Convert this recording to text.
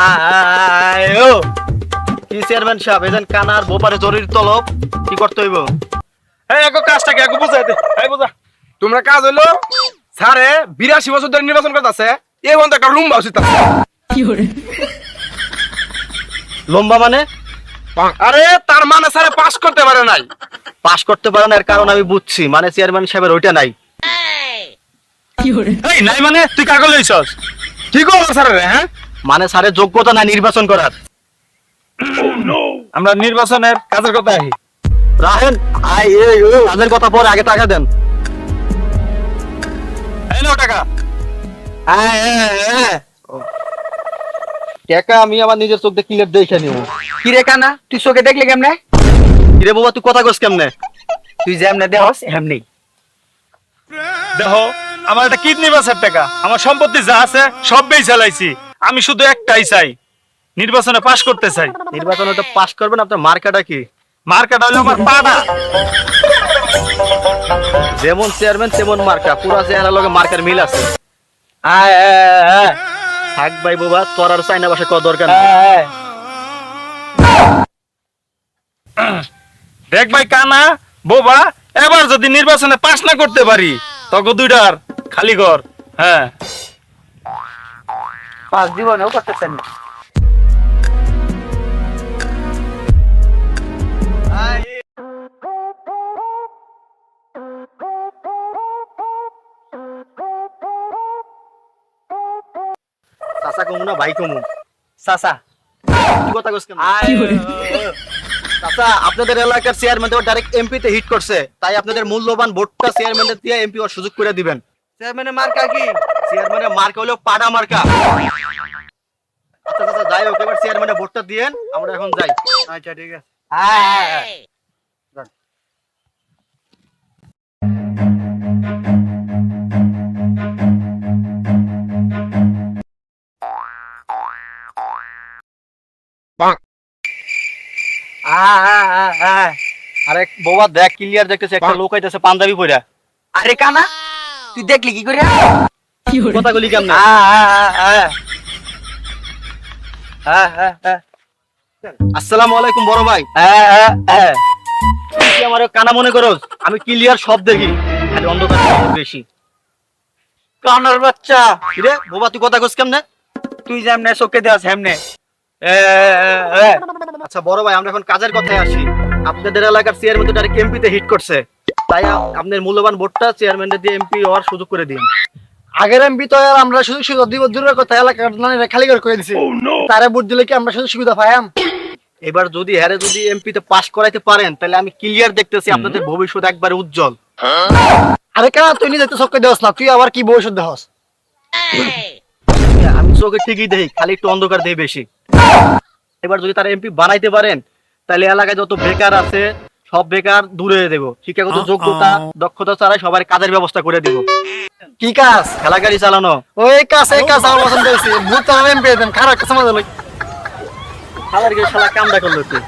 আয়ো! কি চেয়ারম্যান সাহেব এজন কানার বোপারে জরুরি তলব কি করতে হইব? এই এক কাজটা কি? এক বুঝাই দে। এই বুঝা। তোমরা কাজ স্যারে বিরাশি বছর ধরে নির্বাচন করতেছে এই বন্ধ একটা লুম্বা উচিত। লম্বা মানে? আরে তার মানে স্যারে পাস করতে পারে নাই। পাশ করতে পারে না এর কারণ আমি বুঝছি। মানে চেয়ারম্যান সাহেবের ওইটা নাই। এই নাই মানে তুই কাগজ লইছস কি করব স্যার হ্যাঁ মানে স্যারের যোগ্যতা নাই নির্বাচন করার আমরা নির্বাচনের কাজের কথা আহি। রাহেন আই ও তাদের কথা পরে আগে টাকা দেন। এই নাও টাকা। আয়, আয়, আয়। ও। টাকা আমি আমার নিজের চোখ দিয়ে ক্লিয়ার দেখে নিব। কি রে কানা? তুই চোখে দেখলে কেমনে? কিরে বাবা তুই কথা কস কেমনে? তুই যেমনে দেহস এমনি। দেখো আমার একটা কিডনি বাসের টাকা। আমার সম্পত্তি যা আছে সব বেই চালাইছি। আমি শুধু একটাই চাই নির্বাচনে পাশ করতে চাই। নির্বাচনে তো পাশ করবেন আপনার মার্কাটা কি? মার্কেট হলো আমার পাড়া। যেমন চেয়ারম্যান তেমন মার্কা। পুরা চেহারা লগে মার্কার মিল আছে। আয় আয়, আয়, থাক ভাই বাবা তোর আর চাইনা বাসা কর দরকার নেই। আয়, আয়। দেখ ভাই কানা বোবা এবার যদি নির্বাচনে পাশ না করতে পারি তখন দুইটার খালি কর হ্যাঁ। পাঁচ জীবনেও করতেছেন না। চাচা কমু না ভাই কমু। চাচা। কি কথা কস কেমনে? আয়। চাচা আপনাদের এলাকার চেয়ারম্যান তো ডাইরেক্ট এমপি তে হিট করছে। তাই আপনাদের মূল্যবান ভোটটা চেয়ারম্যানের দিয়ে এমপি হওয়ার সুযোগ করে দিবেন। চেয়ারম্যানের মার্কা কি? চেয়ারম্যানের মার্কা হলো পাডা মার্কা। আচ্ছা চাচা যাই হোক এবার চেয়ারম্যানের ভোটটা দিয়েন আমরা এখন যাই। আচ্ছা ঠিক আছে। আয়। আয়, আয়, আয়, আয়। আরে বাবা দেখ ক্লিয়ার দেখতেছে একটা লোক আইতেছে পাঞ্জাবি পরে আরে কানা? তুই দেখলি কি করে? কথা গুলি কেমনে। আসসালামু আলাইকুম বড় ভাই। আয়, আয়, আয়। তুই আমার কানা মনে করস? আমি ক্লিয়ার সব দেখি। খালি অন্ধকার বেশি। কানার বাচ্চা। রে বাবা তুই কথা কস কেমনে? তুই যেমনে চোখে দেওয়াস হেমনে এ, এ। আচ্ছা বড় ভাই আমরা এখন কাজের কথায় আসি। আপনাদের এলাকার চেয়ারম্যান তো ডাইরেক্ট এমপি তে হিট করছে। তাই আপনার মূল্যবান ভোটটা চেয়ারম্যানের দিয়ে এমপি হওয়ার সুযোগ করে দিন। আগের এমপি তো আর আমরা সুযোগ সুবিধা দিব দূরের কথা এলাকার খালি করে করে দিছি তারে ভোট দিলে কি আমরা সুযোগ সুবিধা পাইয়াম? এবার যদি হ্যারে যদি এমপি তে পাস করাইতে পারেন তাহলে আমি ক্লিয়ার দেখতেছি আপনাদের ভবিষ্যৎ একবারে উজ্জ্বল। আরে কেন তুই নিজে তো চক্কে দেওয়াস না তুই আবার কি ভবিষ্যৎ দেহস আমি চোখে ঠিকই দেখি খালি একটু অন্ধকার দেই বেশি। এবার যদি তারা এমপি বানাইতে পারেন তাহলে এলাকায় যত বেকার আছে সব বেকার দূরে দেবো। শিক্ষাগত যোগ্যতা দক্ষতা ছাড়াই সবার কাজের ব্যবস্থা করে দিব। কি কাজ? খেলা গাড়ি চালানো। ওই কাজ এই কাজ আমার পছন্দ হয়েছে। ভূত দেন খারাপ কাজ মজা লাগে খালার গিয়ে শালা কামটা করল তুই।